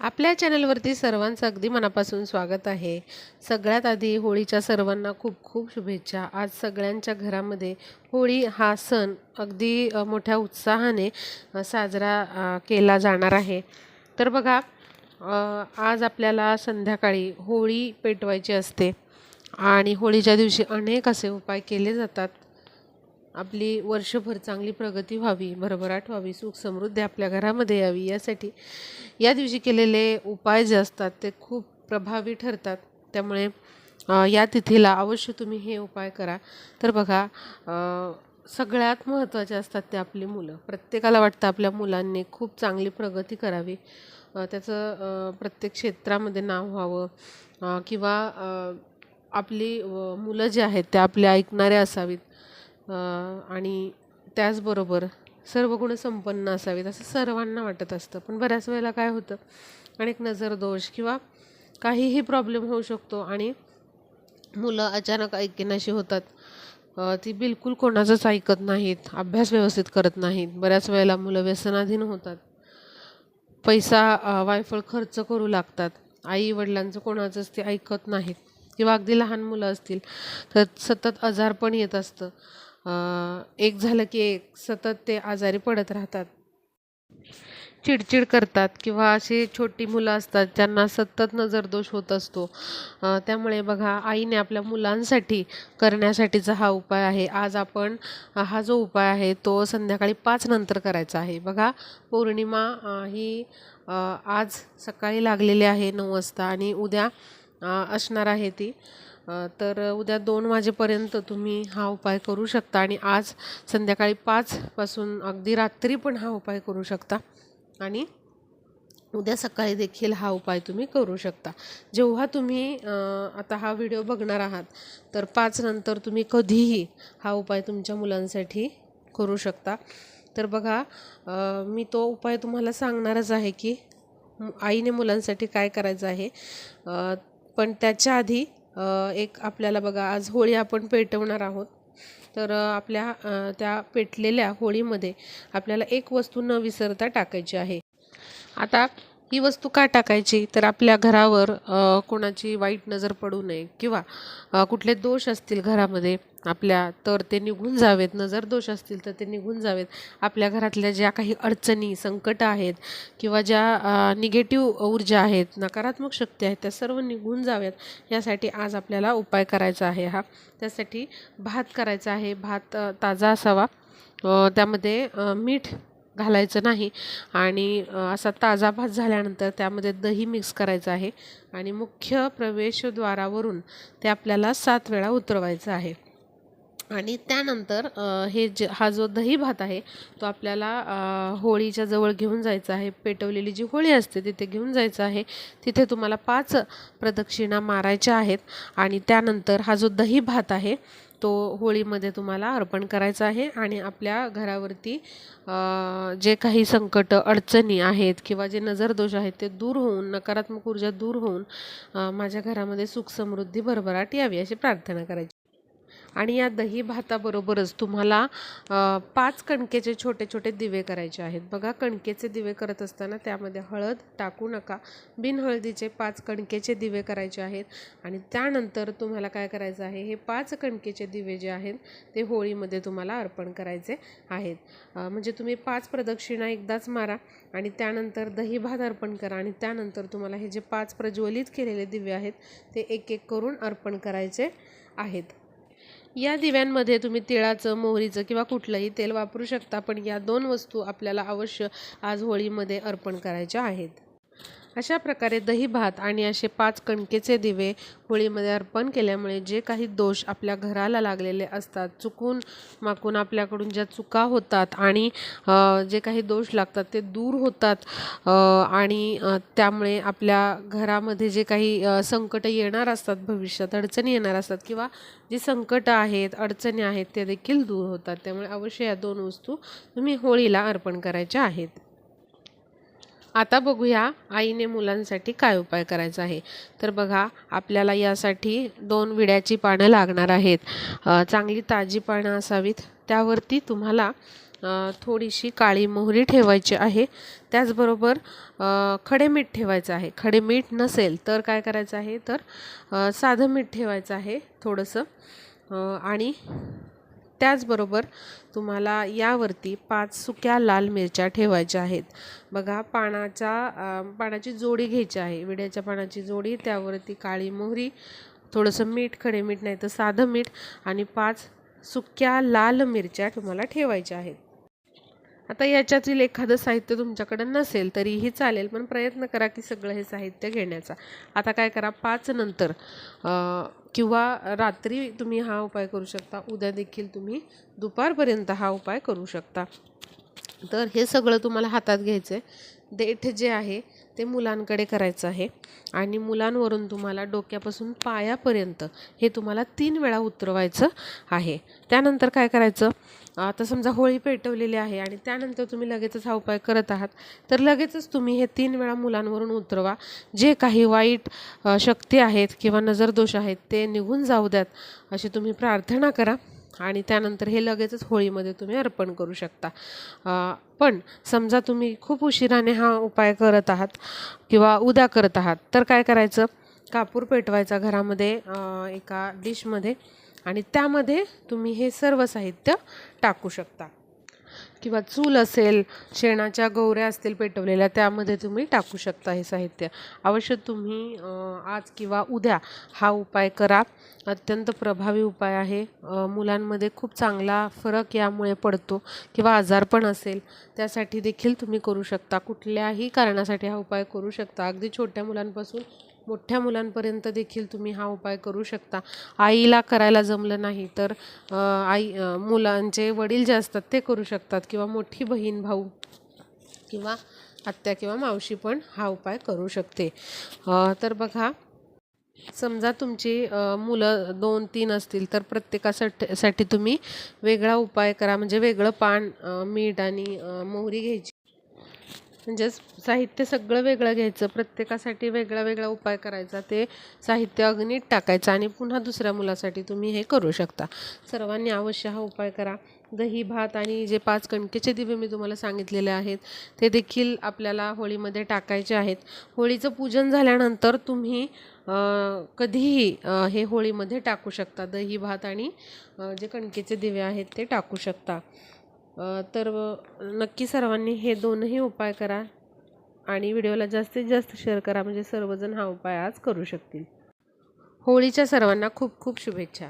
आपल्या चॅनलवरती सर्वांचं अगदी मनापासून स्वागत आहे. सगळ्यात आधी होळीच्या सर्वांना खूप खूप शुभेच्छा. आज सगळ्यांच्या घरामध्ये होळी हा सण अगदी मोठ्या उत्साहाने साजरा केला जाणार आहे. तर बघा आज आपल्याला संध्याकाळी होळी पेटवायची असते आणि होळीच्या दिवशी अनेक असे उपाय केले जातात. आपली वर्षभर चांगली प्रगती व्हावी भरभराट व्हावी सुख समृद्धी आपल्या घरामध्ये यावी यासाठी या दिवशी केलेले उपाय जे असतात ते खूप प्रभावी ठरतात. त्यामुळे या तिथीला अवश्य तुम्ही हे उपाय करा. तर बघा सगळ्यात महत्त्वाचे असतात ते आपली मुलं. प्रत्येकाला वाटतं आपल्या मुलांनी खूप चांगली प्रगती करावी. त्याचं प्रत्येक क्षेत्रामध्ये नाव व्हावं किंवा आपली मुलं जी आहेत ते आपले ऐकणारे असावीत. आणि त्याचबरोबर सर्व गुण संपन्न असावेत असं सर्वांना वाटत असतं. पण बऱ्याच वेळेला काय होतं अनेक नजर दोष किंवा काहीही प्रॉब्लेम होऊ शकतो आणि मुलं अचानक ऐकेनाशी होतात. ती बिलकुल कोणाचंच ऐकत नाहीत अभ्यास व्यवस्थित करत नाहीत. बऱ्याच वेळेला मुलं व्यसनाधीन होतात. पैसा वायफळ खर्च करू लागतात. आई वडिलांचं कोणाचंच ते ऐकत नाहीत. किंवा अगदी लहान मुलं असतील तर सतत आजारपण येत असतं. एक झालं की एक सतत ते आजारी पडत राहतात. चिडचिड करतात किंवा अशी छोटी मुलं असतात ज्यांना सतत नजरदोष होत असतो. त्यामुळे बघा आईने आपल्या मुलांसाठी करण्यासाठीचा हा उपाय आहे. आज आपण हा जो उपाय आहे तो संध्याकाळी पाच नंतर करायचा आहे. बघा पौर्णिमा ही आज सकाळी लागलेली आहे नऊ वाजता आणि उद्या असणार आहे ती. तर उद्या दोन वाजेपर्यंत तुम्ही हा उपाय करू शकता आणि आज संध्याकाळी पाचपासून अगदी रात्री पण हा उपाय करू शकता. आणि उद्या सकाळी देखील हा उपाय तुम्ही करू शकता. जेव्हा तुम्ही आता हा व्हिडिओ बघणार आहात तर पाच नंतर तुम्ही कधीही हा उपाय तुमच्या मुलांसाठी करू शकता. तर बघा मी तो उपाय तुम्हाला सांगणारच आहे की आईने मुलांसाठी काय करायचं आहे पण त्याच्या आधी एक आपल्याला बघा आज होळी आपण पेटवणार आहोत. तर आपल्या त्या पेटलेल्या होळीमध्ये आपल्याला एक वस्तू न विसरता टाकायची आहे. आता ही वस्तू का टाकायची? तर आपल्या घरावर कोणाची वाईट नजर पडू नये किंवा कुठले दोष असतील घरामध्ये आपल्या तर ते निघून जावेत. नजर दोष असतील तर ते निघून जावेत. आपल्या घरातल्या ज्या काही अडचणी संकट आहेत किंवा ज्या निगेटिव्ह ऊर्जा आहेत नकारात्मक शक्ती आहेत त्या सर्व निघून जाव्यात यासाठी आज आपल्याला उपाय करायचा आहे हा. त्यासाठी भात करायचा आहे. भात ताजा असावा. त्यामध्ये मीठ घालायचं नाही आणि असा ताजा भात झाल्यानंतर त्यामध्ये दही मिक्स करायचं आहे आणि मुख्य प्रवेशद्वारावरून ते आपल्याला सात वेळा उतरवायचं आहे. आणि त्यानंतर हे ज हा जो दही भात आहे तो आपल्याला होळीच्या जवळ घेऊन जायचा आहे. पेटवलेली जी होळी असते तिथे घेऊन जायचं आहे. तिथे तुम्हाला पाच प्रदक्षिणा मारायच्या आहेत आणि त्यानंतर हा जो दही भात आहे तो होळीमध्ये तुम्हाला अर्पण करायचा आहे आणि आपल्या घरावरती जे काही संकट अडचणी आहेत किंवा जे नजरदोष आहेत ते दूर होऊन नकारात्मक ऊर्जा दूर होऊन माझ्या घरामध्ये सुख समृद्धी भरभराट यावी अशी प्रार्थना करायची. आणि या दही भाताबरोबरच तुम्हाला पाच कणकेचे छोटे छोटे दिवे करायचे आहेत. बघा कणकेचे दिवे करत असताना त्यामध्ये हळद टाकू नका. बिनहळदीचे पाच कणकेचे दिवे करायचे आहेत. आणि त्यानंतर तुम्हाला काय करायचं आहे हे पाच कणकेचे दिवे जे आहेत ते होळीमध्ये तुम्हाला अर्पण करायचे आहेत. म्हणजे तुम्ही पाच प्रदक्षिणा एकदाच मारा आणि त्यानंतर दही भात अर्पण करा आणि त्यानंतर तुम्हाला हे जे पाच प्रज्वलित केलेले दिवे आहेत ते एक एक करून अर्पण करायचे आहेत. या दिव्यांमध्ये तुम्ही तिळाचं मोहरीचं किंवा कुठलंही तेल वापरू शकता पण या दोन वस्तू आपल्याला अवश्य आज होळीमध्ये अर्पण करायच्या आहेत. अशा प्रकारे दही भात आणि असे पाच कणकेचे दिवे होळीमध्ये अर्पण केल्यामुळे जे काही दोष आपल्या घराला लागलेले असतात चुकून माकून आपल्याकडून ज्या चुका होतात आणि जे काही दोष लागतात ते दूर होतात आणि त्यामुळे आपल्या घरामध्ये जे काही संकटं संकट येणार असतात भविष्यात अडचणी येणार असतात किंवा जी संकटं आहेत अडचणी आहेत ते देखील दूर होतात. त्यामुळे अवश्य या दोन वस्तू तुम्ही होळीला अर्पण करायच्या आहेत. आता बघूया आईने मुलांसाठी काय उपाय करायचा आहे. तर बघा आपल्याला यासाठी दोन विड्याची पानं लागणार आहेत. चांगली ताजी पानं असावीत. त्यावरती तुम्हाला थोडीशी काळी मोहरी ठेवायची आहे. त्याचबरोबर खडे मीठ ठेवायचं आहे. खडे मीठ नसेल तर काय करायचं आहे? तर साधं मीठ ठेवायचं आहे थोडंसं. आणि त्याचबरोबर तुम्हाला यावरती पाच सुक्या लाल मिरच्या ठेवायच्या आहेत. बघा पानाच्या पानाची जोडी घ्यायची आहे. विड्याच्या पानाची जोडी त्यावरती काळी मोहरी थोडंसं मीठ खडे मीठ नाही तर साधं मीठ आणि पाच सुक्या लाल मिरच्या तुम्हाला ठेवायच्या आहेत. आता याच्यातील एखादं साहित्य तुमच्याकडं नसेल तरीही चालेल पण प्रयत्न करा की सगळं हे साहित्य घेण्याचा. आता काय करा पाच नंतर किंवा रात्री तुम्ही हा उपाय करू शकता उद्या देखील तुम्ही दुपारपर्यंत हा उपाय करू शकता. तर हे सगळं तुम्हाला हातात घ्यायचं आहे देठ जे आहे ते मुलांकडे करायचं आहे. आणि मुलांवरून तुम्हाला डोक्यापासून पायापर्यंत हे तुम्हाला तीन वेळा उतरवायचं आहे. त्यानंतर काय करायचं? आता समजा होळी पेटवलेली आहे आणि त्यानंतर तुम्ही लगेचच हा उपाय करत आहात. तर लगेचच तुम्ही हे तीन वेळा मुलांवरून उतरवा. जे काही वाईट शक्ती आहेत किंवा नजरदोष आहेत ते निघून जाऊ द्यात. अशी तुम्ही प्रार्थना करा. आणि त्यानंतर हे लगेचच होळीमध्ये तुम्ही अर्पण करू शकता. पण समजा तुम्ही खूप उशिराने हा उपाय करत आहात किंवा उद्या करत आहात तर काय करायचं? कापूर पेटवायचा घरामध्ये एका डिशमध्ये आणि त्यामध्ये तुम्ही हे सर्व साहित्य टाकू शकता. किंवा चूल असेल शेणाच्या गौऱ्या असतील पेटवलेल्या त्यामध्ये तुम्ही टाकू शकता हे साहित्य. अवश्य तुम्ही आज किंवा उद्या हा उपाय करा. अत्यंत प्रभावी उपाय आहे. मुलांमध्ये खूप चांगला फरक यामुळे पडतो किंवा आजारपण असेल त्यासाठी देखील तुम्ही करू शकता. कुठल्याही कारणासाठी हा उपाय करू शकता. अगदी छोट्या मुलांपासून मोठ्या मुलांपर्यंत देखील तुम्ही हा उपाय करू शकता. आईला करायला जमलं नाही तर आई मुलांचे वडील जे असतात ते करू शकतात किंवा मोठी बहीण भाऊ किंवा आत्या किंवा मावशी पण हा उपाय करू शकते. तर बघा समजा तुमची मुलं दोन तीन असतील तर प्रत्येकासाठी साठी तुम्ही वेगळा उपाय करा. म्हणजे वेगळं पान मीठ आणि मोहरी घ्यायची. म्हणजेच साहित्य सगळं वेगळं घ्यायचं प्रत्येकासाठी वेगळा वेगळा उपाय करायचा ते साहित्य अग्नीत टाकायचं आणि पुन्हा दुसऱ्या मुलासाठी तुम्ही हे करू शकता. सर्वांनी अवश्य हा उपाय करा. दही भात आणि जे पाच कणकेचे दिवे मी तुम्हाला सांगितलेले आहेत ते देखील आपल्याला होळीमध्ये टाकायचे आहेत. होळीचं पूजन झाल्यानंतर तुम्ही कधीही हे होळीमध्ये टाकू शकता. दही भात आणि जे कणकेचे दिवे आहेत ते टाकू शकता. तर नक्की सर्वांनी हे दोनही उपाय करा आणि व्हिडिओला जास्तीत जास्त शेअर करा. म्हणजे सर्वजण हा उपाय आज करू शकतील. होळीच्या सर्वांना खूप खूप शुभेच्छा.